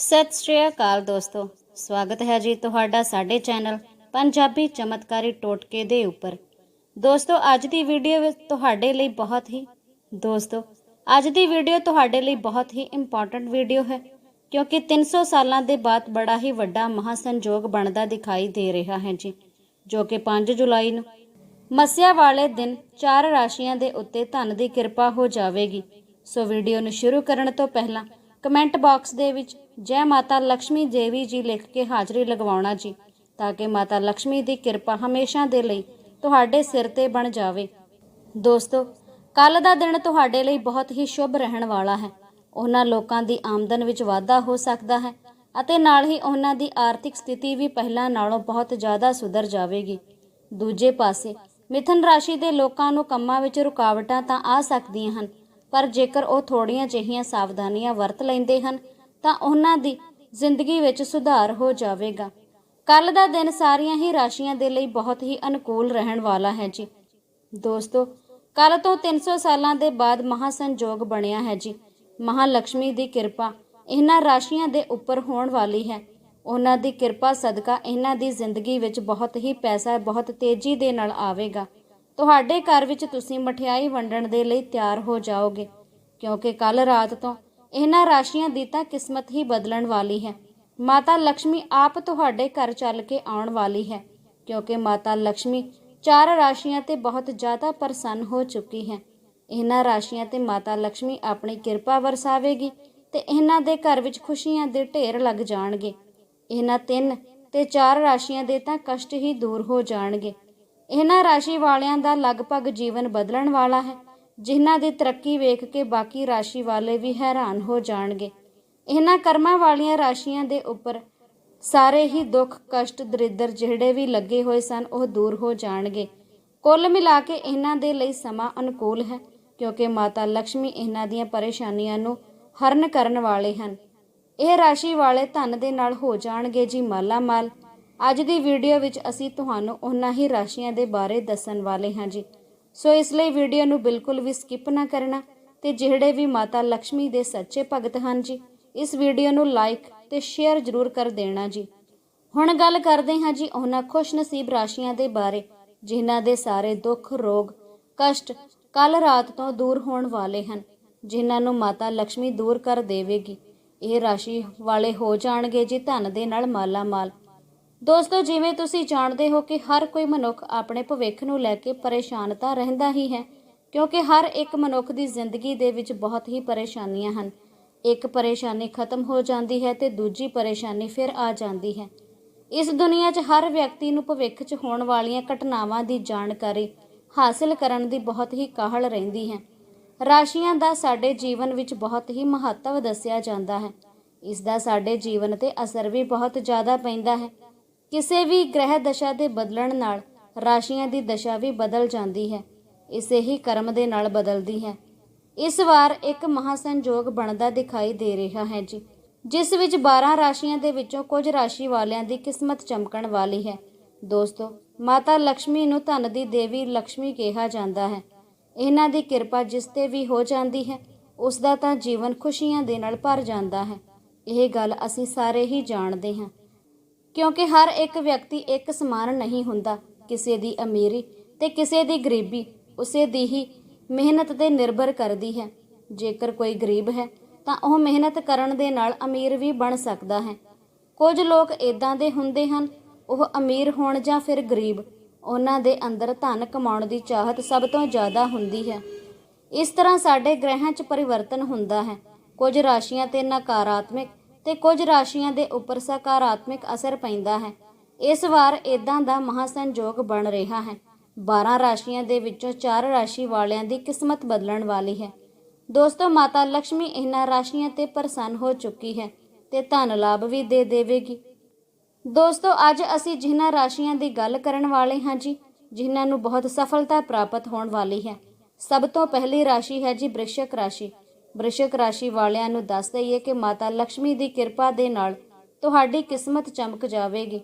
ਸਤਿ ਸ਼੍ਰੀ ਅਕਾਲ ਦੋਸਤੋ। ਸਵਾਗਤ ਹੈ ਜੀ ਤੁਹਾਡਾ ਸਾਡੇ ਚੈਨਲ ਪੰਜਾਬੀ ਚਮਤਕਾਰੀ ਟੋਟਕੇ ਦੇ ਉੱਪਰ। ਦੋਸਤੋ, ਅੱਜ ਦੀ ਵੀਡੀਓ ਵਿੱਚ ਤੁਹਾਡੇ ਲਈ ਬਹੁਤ ਹੀ, ਦੋਸਤੋ, ਅੱਜ ਦੀ ਵੀਡੀਓ ਤੁਹਾਡੇ ਲਈ ਬਹੁਤ ਹੀ ਇੰਪੋਰਟੈਂਟ ਵੀਡੀਓ ਹੈ, ਕਿਉਂਕਿ 300 ਸਾਲਾਂ ਦੇ ਬਾਅਦ ਬੜਾ ਹੀ ਵੱਡਾ ਮਹਾਸੰਜੋਗ ਬਣਦਾ ਦਿਖਾਈ ਦੇ ਰਿਹਾ ਹੈ ਜੀ, ਜੋ ਕਿ 5 ਜੁਲਾਈ ਨੂੰ ਮੱਸਿਆ ਵਾਲੇ ਦਿਨ ਚਾਰ ਰਾਸ਼ੀਆਂ ਦੇ ਉੱਤੇ ਧਨ ਦੀ ਕਿਰਪਾ ਹੋ ਜਾਵੇਗੀ। ਸੋ ਵੀਡੀਓ ਨੂੰ ਸ਼ੁਰੂ ਕਰਨ ਤੋਂ ਪਹਿਲਾਂ ਕਮੈਂਟ ਬਾਕਸ ਦੇ ਵਿੱਚ ਜੈ ਮਾਤਾ ਲక్ష్ਮੀ ਦੇਵੀ ਜੀ ਲਿਖ ਕੇ ਹਾਜ਼ਰੀ ਲਗਵਾਉਣਾ ਜੀ, ਤਾਂ ਕਿ ਮਾਤਾ ਲక్ష్ਮੀ ਦੀ ਕਿਰਪਾ ਹਮੇਸ਼ਾ ਦੇ ਲਈ ਤੁਹਾਡੇ ਸਿਰ ਤੇ ਬਣ ਜਾਵੇ। ਦੋਸਤੋ ਕੱਲ ਦਾ ਦਿਨ ਤੁਹਾਡੇ ਲਈ ਬਹੁਤ ਹੀ ਸ਼ੁਭ ਰਹਿਣ ਵਾਲਾ ਹੈ। ਉਹਨਾਂ ਲੋਕਾਂ ਦੀ ਆਮਦਨ ਵਿੱਚ ਵਾਧਾ ਹੋ ਸਕਦਾ ਹੈ ਅਤੇ ਨਾਲ ਹੀ ਉਹਨਾਂ ਦੀ ਆਰਥਿਕ ਸਥਿਤੀ ਵੀ ਪਹਿਲਾਂ ਨਾਲੋਂ ਬਹੁਤ ਜ਼ਿਆਦਾ ਸੁਧਰ ਜਾਵੇਗੀ। ਦੂਜੇ ਪਾਸੇ, ਮਿਥਨ ਰਾਸ਼ੀ ਦੇ ਲੋਕਾਂ ਨੂੰ ਕੰਮਾਂ ਵਿੱਚ ਰੁਕਾਵਟਾਂ ਤਾਂ ਆ ਸਕਦੀਆਂ ਹਨ, ਪਰ ਜੇਕਰ ਉਹ ਥੋੜੀਆਂ ਜਿਹੀਆਂ ਸਾਵਧਾਨੀਆਂ ਵਰਤ ਲੈਂਦੇ ਹਨ ਤਾਂ ਉਹਨਾਂ ਦੀ ਜ਼ਿੰਦਗੀ ਵਿੱਚ ਸੁਧਾਰ ਹੋ ਜਾਵੇਗਾ। ਕੱਲ ਦਾ ਦਿਨ ਸਾਰੀਆਂ ਹੀ ਰਾਸ਼ੀਆਂ ਦੇ ਲਈ ਬਹੁਤ ਹੀ ਅਨੁਕੂਲ ਰਹਿਣ ਵਾਲਾ ਹੈ ਜੀ। ਦੋਸਤੋ ਕੱਲ ਤੋਂ 300 ਸਾਲਾਂ ਦੇ ਬਾਅਦ ਮਹਾਸੰਜੋਗ ਬਣਿਆ ਹੈ ਜੀ। ਮਹਾਲక్ష్ਮੀ ਦੀ ਕਿਰਪਾ ਇਹਨਾਂ ਰਾਸ਼ੀਆਂ ਦੇ ਉੱਪਰ ਹੋਣ ਵਾਲੀ ਹੈ। ਉਹਨਾਂ ਦੀ ਕਿਰਪਾ ਸਦਕਾ ਇਹਨਾਂ ਦੀ ਜ਼ਿੰਦਗੀ ਵਿੱਚ ਬਹੁਤ ਹੀ ਪੈਸਾ ਬਹੁਤ ਤੇਜ਼ੀ ਦੇ ਨਾਲ ਆਵੇਗਾ। ਤੁਹਾਡੇ ਘਰ ਵਿੱਚ ਤੁਸੀਂ ਮਠਿਆਈ ਵੰਡਣ ਦੇ ਲਈ ਤਿਆਰ ਹੋ ਜਾਓਗੇ, ਕਿਉਂਕਿ ਕੱਲ ਰਾਤ ਤੋਂ ਇਹਨਾਂ ਰਾਸ਼ੀਆਂ ਦੀ ਤਾਂ ਕਿਸਮਤ ਹੀ ਬਦਲਣ ਵਾਲੀ ਹੈ। ਮਾਤਾ ਲక్ష్ਮੀ ਆਪ ਤੁਹਾਡੇ ਘਰ ਚੱਲ ਕੇ ਆਉਣ ਵਾਲੀ ਹੈ, ਕਿਉਂਕਿ ਮਾਤਾ ਲక్ష్ਮੀ ਚਾਰ ਰਾਸ਼ੀਆਂ ਤੇ ਬਹੁਤ ਜ਼ਿਆਦਾ ਪ੍ਰਸੰਨ ਹੋ ਚੁੱਕੀ ਹੈ। ਇਹਨਾਂ ਰਾਸ਼ੀਆਂ ਤੇ ਮਾਤਾ ਲక్ష్ਮੀ ਆਪਣੀ ਕਿਰਪਾ ਵਰਸਾਵੇਗੀ ਤੇ ਇਹਨਾਂ ਦੇ ਘਰ ਵਿੱਚ ਖੁਸ਼ੀਆਂ ਦੇ ਢੇਰ ਲੱਗ ਜਾਣਗੇ। ਇਹਨਾਂ ਤਿੰਨ ਤੇ ਚਾਰ ਰਾਸ਼ੀਆਂ ਦੇ ਤਾਂ ਕਸ਼ਟ ਹੀ ਦੂਰ ਹੋ ਜਾਣਗੇ। ਇਹਨਾਂ ਰਾਸ਼ੀ ਵਾਲਿਆਂ ਦਾ ਲਗਭਗ ਜੀਵਨ ਬਦਲਣ ਵਾਲਾ ਹੈ। ਜਿਨ੍ਹਾਂ ਦੀ ਤਰੱਕੀ ਵੇਖ ਕੇ ਬਾਕੀ ਰਾਸ਼ੀ ਵਾਲੇ ਵੀ ਹੈਰਾਨ ਹੋ ਜਾਣਗੇ। ਇਹਨਾਂ ਕਰਮਾਂ ਵਾਲੀਆਂ ਰਾਸ਼ੀਆਂ ਦੇ ਉੱਪਰ ਸਾਰੇ ਹੀ ਦੁੱਖ, ਕਸ਼ਟ, ਦਰਿਦਰ ਜਿਹੜੇ ਵੀ ਲੱਗੇ ਹੋਏ ਸਨ, ਉਹ ਦੂਰ ਹੋ ਜਾਣਗੇ। ਕੁੱਲ ਮਿਲਾ ਕੇ ਇਹਨਾਂ ਦੇ ਲਈ ਸਮਾਂ ਅਨੁਕੂਲ ਹੈ, ਕਿਉਂਕਿ ਮਾਤਾ ਲక్ష్ਮੀ ਇਹਨਾਂ ਦੀਆਂ ਪਰੇਸ਼ਾਨੀਆਂ ਨੂੰ ਹਰਨ ਕਰਨ ਵਾਲੇ ਹਨ। ਇਹ ਰਾਸ਼ੀ ਵਾਲੇ ਧਨ ਦੇ ਨਾਲ ਹੋ ਜਾਣਗੇ ਜੀ ਮਾਲਾ ਮਾਲ ਅੱਜ ਦੀ ਵੀਡੀਓ ਵਿੱਚ ਅਸੀਂ ਤੁਹਾਨੂੰ ਉਹਨਾਂ ਹੀ ਰਾਸ਼ੀਆਂ ਦੇ ਬਾਰੇ ਦੱਸਣ ਵਾਲੇ ਹਾਂ ਜੀ। ਸੋ ਇਸ ਲਈ ਵੀਡੀਓ ਨੂੰ ਬਿਲਕੁਲ ਵੀ ਸਕਿਪ ਨਾ ਕਰਨਾ ਤੇ ਜਿਹੜੇ ਵੀ ਮਾਤਾ ਲక్ష్ਮੀ ਦੇ ਸੱਚੇ ਭਗਤ ਹਨ ਜੀ, ਇਸ ਵੀਡੀਓ ਨੂੰ ਲਾਈਕ ਤੇ ਸ਼ੇਅਰ ਜ਼ਰੂਰ ਕਰ ਦੇਣਾ ਜੀ। ਹੁਣ ਗੱਲ ਕਰਦੇ ਹਾਂ ਜੀ ਉਹਨਾਂ ਖੁਸ਼ਨਸੀਬ ਰਾਸ਼ੀਆਂ ਦੇ ਬਾਰੇ, ਜਿਨ੍ਹਾਂ ਦੇ ਸਾਰੇ ਦੁੱਖ, ਰੋਗ, ਕਸ਼ਟ ਕੱਲ ਰਾਤ ਤੋਂ ਦੂਰ ਹੋਣ ਵਾਲੇ ਹਨ, ਜਿਨ੍ਹਾਂ ਨੂੰ ਮਾਤਾ ਲక్ష్ਮੀ ਦੂਰ ਕਰ ਦੇਵੇਗੀ। ਇਹ ਰਾਸ਼ੀ ਵਾਲੇ ਹੋ ਜਾਣਗੇ ਜੀ ਧਨ ਦੇ ਨਾਲ ਮਾਲਾ ਮਾਲ ਦੋਸਤੋ, ਜਿਵੇਂ ਤੁਸੀਂ ਜਾਣਦੇ ਹੋ ਕਿ ਹਰ ਕੋਈ ਮਨੁੱਖ ਆਪਣੇ ਭਵਿੱਖ ਨੂੰ ਲੈ ਕੇ ਪਰੇਸ਼ਾਨ ਤਾਂ ਰਹਿੰਦਾ ਹੀ ਹੈ, ਕਿਉਂਕਿ ਹਰ ਇੱਕ ਮਨੁੱਖ ਦੀ ਜ਼ਿੰਦਗੀ ਦੇ ਵਿੱਚ ਬਹੁਤ ਹੀ ਪਰੇਸ਼ਾਨੀਆਂ ਹਨ। ਇੱਕ ਪਰੇਸ਼ਾਨੀ ਖਤਮ ਹੋ ਜਾਂਦੀ ਹੈ ਤੇ ਦੂਜੀ ਪਰੇਸ਼ਾਨੀ ਫਿਰ ਆ ਜਾਂਦੀ ਹੈ। ਇਸ ਦੁਨੀਆ 'ਚ ਹਰ ਵਿਅਕਤੀ ਨੂੰ ਭਵਿੱਖ 'ਚ ਹੋਣ ਵਾਲੀਆਂ ਘਟਨਾਵਾਂ ਦੀ ਜਾਣਕਾਰੀ ਹਾਸਲ ਕਰਨ ਦੀ ਬਹੁਤ ਹੀ ਕਾਹਲ ਰਹਿੰਦੀ ਹੈ। ਰਾਸ਼ੀਆਂ ਦਾ ਸਾਡੇ ਜੀਵਨ ਵਿੱਚ ਬਹੁਤ ਹੀ ਮਹੱਤਵ ਦੱਸਿਆ ਜਾਂਦਾ ਹੈ। ਇਸ ਦਾ ਸਾਡੇ ਜੀਵਨ ਤੇ ਅਸਰ ਵੀ ਬਹੁਤ ਜ਼ਿਆਦਾ ਪੈਂਦਾ ਹੈ। ਕਿਸੇ ਵੀ ਗ੍ਰਹਿ ਦਸ਼ਾ ਦੇ ਬਦਲਣ ਨਾਲ ਰਾਸ਼ੀਆਂ ਦੀ ਦਸ਼ਾ ਵੀ ਬਦਲ ਜਾਂਦੀ ਹੈ। ਇਸੇ ਹੀ ਕਰਮ ਦੇ ਨਾਲ ਬਦਲਦੀ ਹੈ। ਇਸ ਵਾਰ ਇੱਕ ਮਹਾ ਸੰਯੋਗ ਬਣਦਾ ਦਿਖਾਈ ਦੇ ਰਿਹਾ ਹੈ ਜੀ, ਜਿਸ ਵਿੱਚ 12 ਰਾਸ਼ੀਆਂ ਦੇ ਵਿੱਚੋਂ ਕੁਝ ਰਾਸ਼ੀ ਵਾਲਿਆਂ ਦੀ ਕਿਸਮਤ ਚਮਕਣ ਵਾਲੀ ਹੈ। ਦੋਸਤੋ, ਮਾਤਾ ਲక్ష్ਮੀ ਨੂੰ ਧਨ ਦੀ ਦੇਵੀ ਲక్ష్ਮੀ ਕਿਹਾ ਜਾਂਦਾ ਹੈ। ਇਹਨਾਂ ਦੀ ਕਿਰਪਾ ਜਿਸ ਤੇ ਵੀ ਹੋ ਜਾਂਦੀ ਹੈ ਉਸ ਦਾ ਤਾਂ ਜੀਵਨ ਖੁਸ਼ੀਆਂ ਦੇ ਨਾਲ ਭਰ ਜਾਂਦਾ ਹੈ। ਇਹ ਗੱਲ ਅਸੀਂ ਸਾਰੇ ਹੀ ਜਾਣਦੇ ਹਾਂ। ਕਿਉਂਕਿ ਹਰ ਇੱਕ ਵਿਅਕਤੀ ਇੱਕ ਸਮਾਨ ਨਹੀਂ ਹੁੰਦਾ, ਕਿਸੇ ਦੀ ਅਮੀਰੀ ਤੇ ਕਿਸੇ ਦੀ ਗਰੀਬੀ, ਉਸੇ ਦੀ ਹੀ ਮਿਹਨਤ ਤੇ ਨਿਰਭਰ ਕਰਦੀ ਹੈ। ਜੇਕਰ ਕੋਈ ਗਰੀਬ ਹੈ, ਤਾਂ ਉਹ ਮਿਹਨਤ ਕਰਨ ਦੇ ਨਾਲ ਅਮੀਰ ਵੀ ਬਣ ਸਕਦਾ ਹੈ। ਕੁਝ ਲੋਕ ਇਦਾਂ ਦੇ ਹੁੰਦੇ ਹਨ, ਉਹ ਅਮੀਰ ਹੋਣ ਜਾਂ ਫਿਰ ਗਰੀਬ, ਉਹਨਾਂ ਦੇ ਅੰਦਰ ਧਨ ਕਮਾਉਣ ਦੀ ਚਾਹਤ ਸਭ ਤੋਂ ਜ਼ਿਆਦਾ ਹੁੰਦੀ ਹੈ। ਇਸ ਤਰ੍ਹਾਂ ਸਾਡੇ ਗ੍ਰਹਿਾਂ 'ਚ ਪਰਿਵਰਤਨ ਹੁੰਦਾ ਹੈ। ਕੁਝ ਰਾਸ਼ੀਆਂ ਤੇ ਨਕਾਰਾਤਮਕ ਤੇ ਕੁਝ ਰਾਸ਼ੀਆਂ ਦੇ ਉੱਪਰ ਸਕਾਰਾਤਮਕ ਅਸਰ ਪੈਂਦਾ ਹੈ। ਇਸ ਵਾਰ ਇਦਾਂ ਦਾ ਮਹਾਸੰਜੋਗ ਬਣ ਰਿਹਾ ਹੈ। 12 ਰਾਸ਼ੀਆਂ ਦੇ ਵਿੱਚੋਂ 4 ਰਾਸ਼ੀ ਵਾਲਿਆਂ ਦੀ ਕਿਸਮਤ ਬਦਲਣ ਵਾਲੀ ਹੈ। ਦੋਸਤੋ, ਮਾਤਾ ਲక్ష్ਮੀ ਇਹਨਾਂ ਰਾਸ਼ੀਆਂ ਤੇ ਪ੍ਰਸੰਨ ਹੋ ਚੁੱਕੀ ਹੈ ਤੇ ਧਨ ਲਾਭ ਵੀ ਦੇ ਦੇਵੇਗੀ। ਦੋਸਤੋ, ਅੱਜ ਅਸੀਂ ਜਿਨ੍ਹਾਂ ਰਾਸ਼ੀਆਂ ਦੀ ਗੱਲ ਕਰਨ ਵਾਲੇ ਹਾਂ ਜੀ, ਜਿਨ੍ਹਾਂ ਨੂੰ ਬਹੁਤ ਸਫਲਤਾ ਪ੍ਰਾਪਤ ਹੋਣ ਵਾਲੀ ਹੈ, ਸਭ ਤੋਂ ਪਹਿਲੀ ਰਾਸ਼ੀ ਹੈ ਜੀ ਬ੍ਰਿਸ਼ਕ ਰਾਸ਼ੀ। ਵ੍ਰਿਸ਼ਕ ਰਾਸ਼ੀ ਵਾਲਿਆਂ ਨੂੰ ਦੱਸ ਦਈਏ ਕਿ ਮਾਤਾ ਲక్ష్ਮੀ ਦੀ ਕਿਰਪਾ ਦੇ ਨਾਲ ਤੁਹਾਡੀ ਕਿਸਮਤ ਚਮਕ ਜਾਵੇਗੀ।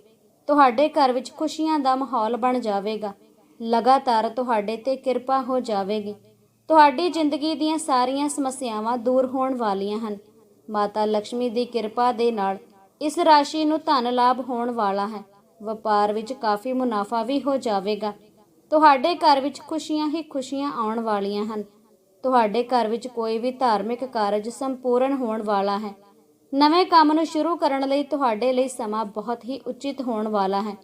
ਤੁਹਾਡੇ ਘਰ ਵਿੱਚ ਖੁਸ਼ੀਆਂ ਦਾ ਮਾਹੌਲ ਬਣ ਜਾਵੇਗਾ। ਲਗਾਤਾਰ ਤੁਹਾਡੇ ਤੇ ਕਿਰਪਾ ਹੋ ਜਾਵੇਗੀ। ਤੁਹਾਡੀ ਜ਼ਿੰਦਗੀ ਦੀਆਂ ਸਾਰੀਆਂ ਸਮੱਸਿਆਵਾਂ ਦੂਰ ਹੋਣ ਵਾਲੀਆਂ ਹਨ। ਮਾਤਾ ਲక్ష్ਮੀ ਦੀ ਕਿਰਪਾ ਦੇ ਨਾਲ ਇਸ ਰਾਸ਼ੀ ਨੂੰ ਧਨ ਲਾਭ ਹੋਣ ਵਾਲਾ ਹੈ। ਵਪਾਰ ਵਿੱਚ ਕਾਫੀ ਮੁਨਾਫਾ ਵੀ ਹੋ ਜਾਵੇਗਾ। ਤੁਹਾਡੇ ਘਰ ਵਿੱਚ ਖੁਸ਼ੀਆਂ ਹੀ ਖੁਸ਼ੀਆਂ ਆਉਣ ਵਾਲੀਆਂ ਹਨ। ਤੁਹਾਡੇ ਘਰ ਵਿੱਚ ਕੋਈ ਵੀ ਧਾਰਮਿਕ ਕਾਰਜ ਸੰਪੂਰਨ ਹੋਣ ਵਾਲਾ ਹੈ। ਨਵੇਂ ਕੰਮ ਨੂੰ ਸ਼ੁਰੂ ਕਰਨ ਲਈ ਤੁਹਾਡੇ ਲਈ ਸਮਾਂ ਬਹੁਤ ਹੀ ਉਚਿਤ ਹੋਣ ਵਾਲਾ ਹੈ।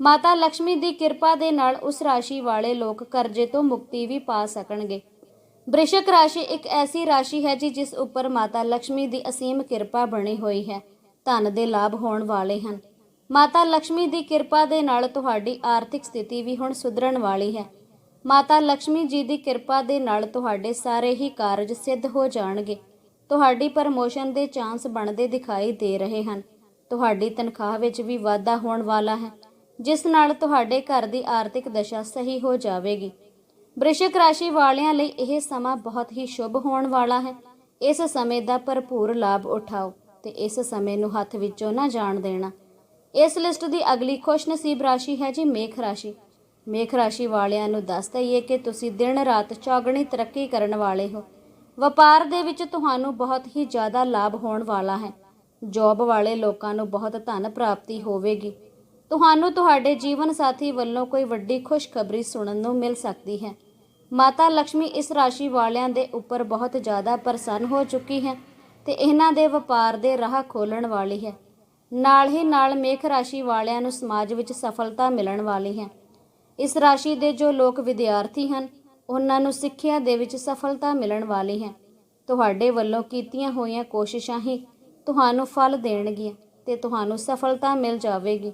ਮਾਤਾ ਲక్ష్ਮੀ ਦੀ ਕਿਰਪਾ ਦੇ ਨਾਲ ਉਸ ਰਾਸ਼ੀ ਵਾਲੇ ਲੋਕ ਕਰਜ਼ੇ ਤੋਂ ਮੁਕਤੀ ਵੀ ਪਾ ਸਕਣਗੇ। ਬ੍ਰਿਸ਼ਕ ਰਾਸ਼ੀ ਇੱਕ ਐਸੀ ਰਾਸ਼ੀ ਹੈ ਜੀ ਜਿਸ ਉੱਪਰ ਮਾਤਾ ਲక్ష్ਮੀ ਦੀ ਅਸੀਮ ਕਿਰਪਾ ਬਣੀ ਹੋਈ ਹੈ। ਧਨ ਦੇ ਲਾਭ ਹੋਣ ਵਾਲੇ ਹਨ। ਮਾਤਾ ਲక్ష్ਮੀ ਦੀ ਕਿਰਪਾ ਦੇ ਨਾਲ ਤੁਹਾਡੀ ਆਰਥਿਕ ਸਥਿਤੀ ਵੀ ਹੁਣ ਸੁਧਰਨ ਵਾਲੀ ਹੈ। ਮਾਤਾ ਲక్ష్ਮੀ ਜੀ ਦੀ ਕਿਰਪਾ ਦੇ ਨਾਲ ਤੁਹਾਡੇ ਸਾਰੇ ਹੀ ਕਾਰਜ ਸਿੱਧ ਹੋ ਜਾਣਗੇ। ਤੁਹਾਡੀ ਪ੍ਰਮੋਸ਼ਨ ਦੇ ਚਾਂਸ ਬਣਦੇ ਦਿਖਾਈ ਦੇ ਰਹੇ ਹਨ। ਤੁਹਾਡੀ ਤਨਖਾਹ ਵਿੱਚ ਵੀ ਵਾਧਾ ਹੋਣ ਵਾਲਾ ਹੈ, ਜਿਸ ਨਾਲ ਤੁਹਾਡੇ ਘਰ ਦੀ ਆਰਥਿਕ ਦਸ਼ਾ ਸਹੀ ਹੋ ਜਾਵੇਗੀ। ਵ੍ਰਿਸ਼ਕ ਰਾਸ਼ੀ ਵਾਲਿਆਂ ਲਈ ਇਹ ਸਮਾਂ ਬਹੁਤ ਹੀ ਸ਼ੁਭ ਹੋਣ ਵਾਲਾ ਹੈ। ਇਸ ਸਮੇਂ ਦਾ ਭਰਪੂਰ ਲਾਭ ਉਠਾਓ ਤੇ ਇਸ ਸਮੇਂ ਨੂੰ ਹੱਥ ਵਿੱਚੋਂ ਨਾ ਜਾਣ ਦੇਣਾ। ਇਸ ਲਿਸਟ ਦੀ ਅਗਲੀ ਖੁਸ਼ਨਸੀਬ ਰਾਸ਼ੀ ਹੈ ਜੀ ਮੇਖ ਰਾਸ਼ੀ। ਮੇਖ ਰਾਸ਼ੀ ਵਾਲਿਆਂ ਨੂੰ ਦੱਸ ਦਈਏ ਕਿ ਤੁਸੀਂ ਦਿਨ ਰਾਤ ਚੌਗਣੀ ਤਰੱਕੀ ਕਰਨ ਵਾਲੇ ਹੋ। ਵਪਾਰ ਦੇ ਵਿੱਚ ਤੁਹਾਨੂੰ ਬਹੁਤ ਹੀ ਜ਼ਿਆਦਾ ਲਾਭ ਹੋਣ ਵਾਲਾ ਹੈ। ਜੌਬ ਵਾਲੇ ਲੋਕਾਂ ਨੂੰ ਬਹੁਤ ਧਨ ਪ੍ਰਾਪਤੀ ਹੋਵੇਗੀ। ਤੁਹਾਨੂੰ ਤੁਹਾਡੇ ਜੀਵਨ ਸਾਥੀ ਵੱਲੋਂ ਕੋਈ ਵੱਡੀ ਖੁਸ਼ਖਬਰੀ ਸੁਣਨ ਨੂੰ ਮਿਲ ਸਕਦੀ ਹੈ। ਮਾਤਾ ਲక్ష్ਮੀ ਇਸ ਰਾਸ਼ੀ ਵਾਲਿਆਂ ਦੇ ਉੱਪਰ ਬਹੁਤ ਜ਼ਿਆਦਾ ਪ੍ਰਸੰਨ ਹੋ ਚੁੱਕੀ ਹੈ ਤੇ ਇਹਨਾਂ ਦੇ ਵਪਾਰ ਦੇ ਰਾਹ ਖੋਲਣ ਵਾਲੀ ਹੈ। ਨਾਲ ਹੀ ਨਾਲ ਮੇਖ ਰਾਸ਼ੀ ਵਾਲਿਆਂ ਨੂੰ ਸਮਾਜ ਵਿੱਚ ਸਫਲਤਾ ਮਿਲਣ ਵਾਲੀ ਹੈ। ਇਸ ਰਾਸ਼ੀ ਦੇ ਜੋ ਲੋਕ ਵਿਦਿਆਰਥੀ ਹਨ, ਉਹਨਾਂ ਨੂੰ ਸਿੱਖਿਆ ਦੇ ਵਿੱਚ ਸਫਲਤਾ ਮਿਲਣ ਵਾਲੀ ਹੈ। ਤੁਹਾਡੇ ਵੱਲੋਂ ਕੀਤੀਆਂ ਹੋਈਆਂ ਕੋਸ਼ਿਸ਼ਾਂ ਹੀ ਤੁਹਾਨੂੰ ਫਲ ਦੇਣਗੀਆਂ ਤੇ ਤੁਹਾਨੂੰ ਸਫਲਤਾ ਮਿਲ ਜਾਵੇਗੀ।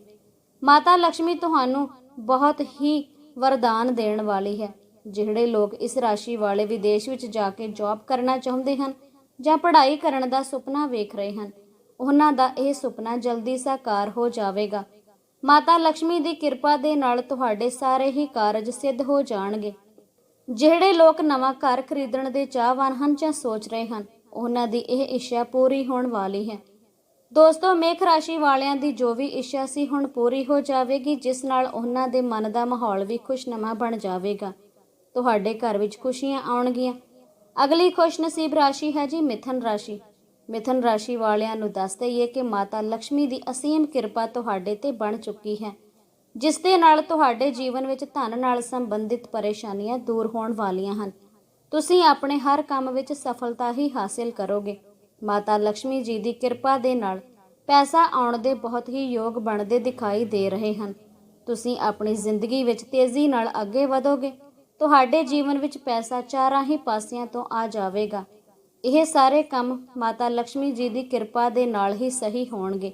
ਮਾਤਾ ਲక్ష్ਮੀ ਤੁਹਾਨੂੰ ਬਹੁਤ ਹੀ ਵਰਦਾਨ ਦੇਣ ਵਾਲੀ ਹੈ। ਜਿਹੜੇ ਲੋਕ ਇਸ ਰਾਸ਼ੀ ਵਾਲੇ ਵਿਦੇਸ਼ ਵਿੱਚ ਜਾ ਕੇ ਜੌਬ ਕਰਨਾ ਚਾਹੁੰਦੇ ਹਨ ਜਾਂ ਪੜ੍ਹਾਈ ਕਰਨ ਦਾ ਸੁਪਨਾ ਵੇਖ ਰਹੇ ਹਨ, ਉਹਨਾਂ ਦਾ ਇਹ ਸੁਪਨਾ ਜਲਦੀ ਸਾਕਾਰ ਹੋ ਜਾਵੇਗਾ। ਮਾਤਾ ਲక్ష్ਮੀ ਦੀ ਕਿਰਪਾ ਦੇ ਨਾਲ ਤੁਹਾਡੇ ਸਾਰੇ ਹੀ ਕਾਰਜ ਸਿੱਧ ਹੋ ਜਾਣਗੇ। ਜਿਹੜੇ ਲੋਕ ਨਵਾਂ ਘਰ ਖਰੀਦਣ ਦੇ ਚਾਹਵਾਨ ਹਨ ਜਾਂ ਸੋਚ ਰਹੇ ਹਨ, ਉਹਨਾਂ ਦੀ ਇਹ ਇੱਛਾ ਪੂਰੀ ਹੋਣ ਵਾਲੀ ਹੈ। ਦੋਸਤੋ, ਮੇਖ ਰਾਸ਼ੀ ਵਾਲਿਆਂ ਦੀ ਜੋ ਵੀ ਇੱਛਾ ਸੀ ਹੁਣ ਪੂਰੀ ਹੋ ਜਾਵੇਗੀ, ਜਿਸ ਨਾਲ ਉਹਨਾਂ ਦੇ ਮਨ ਦਾ ਮਾਹੌਲ ਵੀ ਖੁਸ਼ਨਮਾ ਬਣ ਜਾਵੇਗਾ। ਤੁਹਾਡੇ ਘਰ ਵਿੱਚ ਖੁਸ਼ੀਆਂ ਆਉਣਗੀਆਂ। ਅਗਲੀ ਖੁਸ਼ਨਸੀਬ ਰਾਸ਼ੀ ਹੈ ਜੀ ਮਿਥਨ ਰਾਸ਼ੀ। ਮਿਥਨ ਰਾਸ਼ੀ ਵਾਲਿਆਂ ਨੂੰ ਦੱਸ ਦਈਏ ਕਿ ਮਾਤਾ ਲక్ష్ਮੀ ਦੀ ਅਸੀਮ ਕਿਰਪਾ ਤੁਹਾਡੇ ਤੇ ਬਣ ਚੁੱਕੀ ਹੈ, ਜਿਸ ਦੇ ਨਾਲ ਤੁਹਾਡੇ ਜੀਵਨ ਵਿੱਚ ਧਨ ਨਾਲ ਸੰਬੰਧਿਤ ਪਰੇਸ਼ਾਨੀਆਂ ਦੂਰ ਹੋਣ ਵਾਲੀਆਂ ਹਨ। ਤੁਸੀਂ ਆਪਣੇ ਹਰ ਕੰਮ ਵਿੱਚ ਸਫਲਤਾ ਹੀ ਹਾਸਲ ਕਰੋਗੇ। ਮਾਤਾ ਲక్ష్ਮੀ ਜੀ ਦੀ ਕਿਰਪਾ ਦੇ ਨਾਲ ਪੈਸਾ ਆਉਣ ਦੇ ਬਹੁਤ ਹੀ ਯੋਗ ਬਣਦੇ ਦਿਖਾਈ ਦੇ ਰਹੇ ਹਨ। ਤੁਸੀਂ ਆਪਣੀ ਜ਼ਿੰਦਗੀ ਵਿੱਚ ਤੇਜ਼ੀ ਨਾਲ ਅੱਗੇ ਵਧੋਗੇ। ਤੁਹਾਡੇ ਜੀਵਨ ਵਿੱਚ ਪੈਸਾ ਚਾਰਾਂ ਹੀ ਪਾਸਿਆਂ ਤੋਂ ਆ ਜਾਵੇਗਾ। ਇਹ ਸਾਰੇ ਕੰਮ ਮਾਤਾ ਲక్ష్ਮੀ ਜੀ ਦੀ ਕਿਰਪਾ ਦੇ ਨਾਲ ਹੀ ਸਹੀ ਹੋਣਗੇ।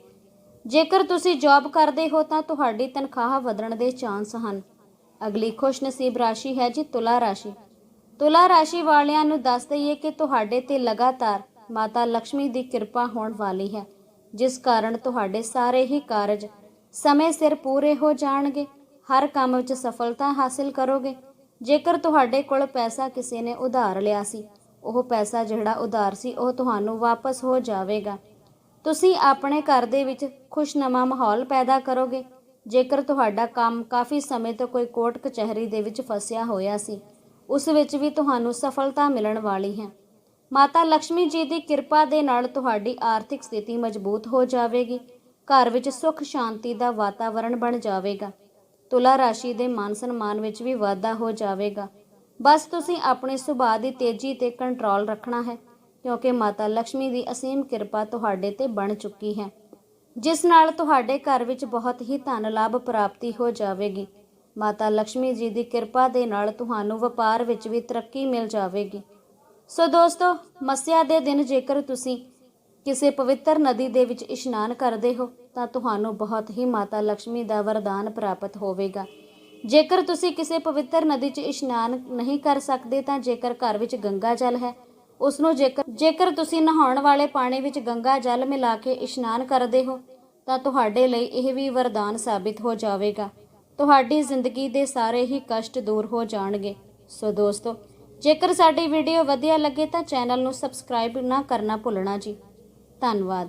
ਜੇਕਰ ਤੁਸੀਂ ਜੌਬ ਕਰਦੇ ਹੋ ਤਾਂ ਤੁਹਾਡੀ ਤਨਖਾਹ ਵਧਣ ਦੇ ਚਾਂਸ ਹਨ। ਅਗਲੀ ਖੁਸ਼ ਨਸੀਬ ਰਾਸ਼ੀ ਹੈ ਜੀ ਤੁਲਾ ਰਾਸ਼ੀ। ਤੁਲਾ ਰਾਸ਼ੀ ਵਾਲਿਆਂ ਨੂੰ ਦੱਸ ਦਈਏ ਕਿ ਤੁਹਾਡੇ ਤੇ ਲਗਾਤਾਰ ਮਾਤਾ ਲక్ష్ਮੀ ਦੀ ਕਿਰਪਾ ਹੋਣ ਵਾਲੀ ਹੈ, ਜਿਸ ਕਾਰਨ ਤੁਹਾਡੇ ਸਾਰੇ ਹੀ ਕਾਰਜ ਸਮੇਂ ਸਿਰ ਪੂਰੇ ਹੋ ਜਾਣਗੇ, ਹਰ ਕੰਮ ਵਿੱਚ ਸਫਲਤਾ ਹਾਸਲ ਕਰੋਗੇ। ਜੇਕਰ ਤੁਹਾਡੇ ਕੋਲ ਪੈਸਾ ਕਿਸੇ ਨੇ ਉਧਾਰ ਲਿਆ ਸੀ ਉਹ ਪੈਸਾ ਜਿਹੜਾ ਉਧਾਰ ਸੀ, ਉਹ ਤੁਹਾਨੂੰ ਵਾਪਸ ਹੋ ਜਾਵੇਗਾ। ਤੁਸੀਂ ਆਪਣੇ ਘਰ ਦੇ ਵਿੱਚ ਖੁਸ਼ਨਮਾ ਮਾਹੌਲ ਪੈਦਾ ਕਰੋਗੇ। ਜੇਕਰ ਤੁਹਾਡਾ ਕੰਮ ਕਾਫੀ ਸਮੇਂ ਤੋਂ ਕੋਈ ਕੋਰਟ ਕਚਹਿਰੀ ਦੇ ਵਿੱਚ ਫਸਿਆ ਹੋਇਆ ਸੀ, ਉਸ ਵਿੱਚ ਵੀ ਤੁਹਾਨੂੰ ਸਫਲਤਾ ਮਿਲਣ ਵਾਲੀ ਹੈ। ਮਾਤਾ ਲక్ష్ਮੀ ਜੀ ਦੀ ਕਿਰਪਾ ਦੇ ਨਾਲ ਤੁਹਾਡੀ ਆਰਥਿਕ ਸਥਿਤੀ ਮਜ਼ਬੂਤ ਹੋ ਜਾਵੇਗੀ। ਘਰ ਵਿੱਚ ਸੁੱਖ ਸ਼ਾਂਤੀ ਦਾ ਵਾਤਾਵਰਣ ਬਣ ਜਾਵੇਗਾ। ਤੁਲਾ ਰਾਸ਼ੀ ਦੇ ਮਾਨ ਸਨਮਾਨ ਵਿੱਚ ਵੀ ਵਾਧਾ ਹੋ ਜਾਵੇਗਾ। ਬਸ ਤੁਸੀਂ ਆਪਣੇ ਸੁਭਾਅ ਦੀ ਤੇਜ਼ੀ ਤੇ ਕੰਟਰੋਲ ਰੱਖਣਾ ਹੈ, ਕਿਉਂਕਿ ਮਾਤਾ ਲక్ష్ਮੀ ਦੀ ਅਸੀਮ ਕਿਰਪਾ ਤੁਹਾਡੇ ਤੇ ਬਣ ਚੁੱਕੀ ਹੈ। ਜਿਸ ਨਾਲ ਤੁਹਾਡੇ ਘਰ ਵਿੱਚ ਬਹੁਤ ਹੀ ਧਨ ਲਾਭ ਪ੍ਰਾਪਤੀ ਹੋ ਜਾਵੇਗੀ। ਮਾਤਾ ਲక్ష్ਮੀ ਜੀ ਦੀ ਕਿਰਪਾ ਦੇ ਨਾਲ ਤੁਹਾਨੂੰ ਵਪਾਰ ਵਿੱਚ ਵੀ ਤਰੱਕੀ ਮਿਲ ਜਾਵੇਗੀ। ਸੋ ਦੋਸਤੋ, ਮੱਸਿਆ ਦੇ ਦਿਨ ਜੇਕਰ ਤੁਸੀਂ ਕਿਸੇ ਪਵਿੱਤਰ ਨਦੀ ਦੇ ਵਿੱਚ ਇਸ਼ਨਾਨ ਕਰਦੇ ਹੋ, ਤਾਂ ਤੁਹਾਨੂੰ ਬਹੁਤ ਹੀ ਮਾਤਾ ਲక్ష్ਮੀ ਦਾ ਵਰਦਾਨ ਪ੍ਰਾਪਤ ਹੋਵੇਗਾ। ਜੇਕਰ ਤੁਸੀਂ ਕਿਸੇ ਪਵਿੱਤਰ ਨਦੀ 'ਚ ਇਸ਼ਨਾਨ ਨਹੀਂ ਕਰ ਸਕਦੇ ਤਾਂ ਜੇਕਰ ਘਰ ਵਿੱਚ ਗੰਗਾ ਜਲ ਹੈ ਉਸ ਨੂੰ ਜੇਕਰ ਜੇਕਰ ਤੁਸੀਂ ਨਹਾਉਣ ਵਾਲੇ ਪਾਣੀ ਵਿੱਚ ਗੰਗਾ ਜਲ ਮਿਲਾ ਕੇ ਇਸ਼ਨਾਨ ਕਰਦੇ ਹੋ, ਤਾਂ ਤੁਹਾਡੇ ਲਈ ਇਹ ਵੀ ਵਰਦਾਨ ਸਾਬਿਤ ਹੋ ਜਾਵੇਗਾ। ਤੁਹਾਡੀ ਜ਼ਿੰਦਗੀ ਦੇ ਸਾਰੇ ਹੀ ਕਸ਼ਟ ਦੂਰ ਹੋ ਜਾਣਗੇ। ਸੋ ਦੋਸਤੋ, ਜੇਕਰ ਸਾਡੀ ਵੀਡੀਓ ਵਧੀਆ ਲੱਗੇ ਤਾਂ ਚੈਨਲ ਨੂੰ ਸਬਸਕ੍ਰਾਈਬ ਨਾ ਕਰਨਾ ਭੁੱਲਣਾ ਜੀ। ਧੰਨਵਾਦ।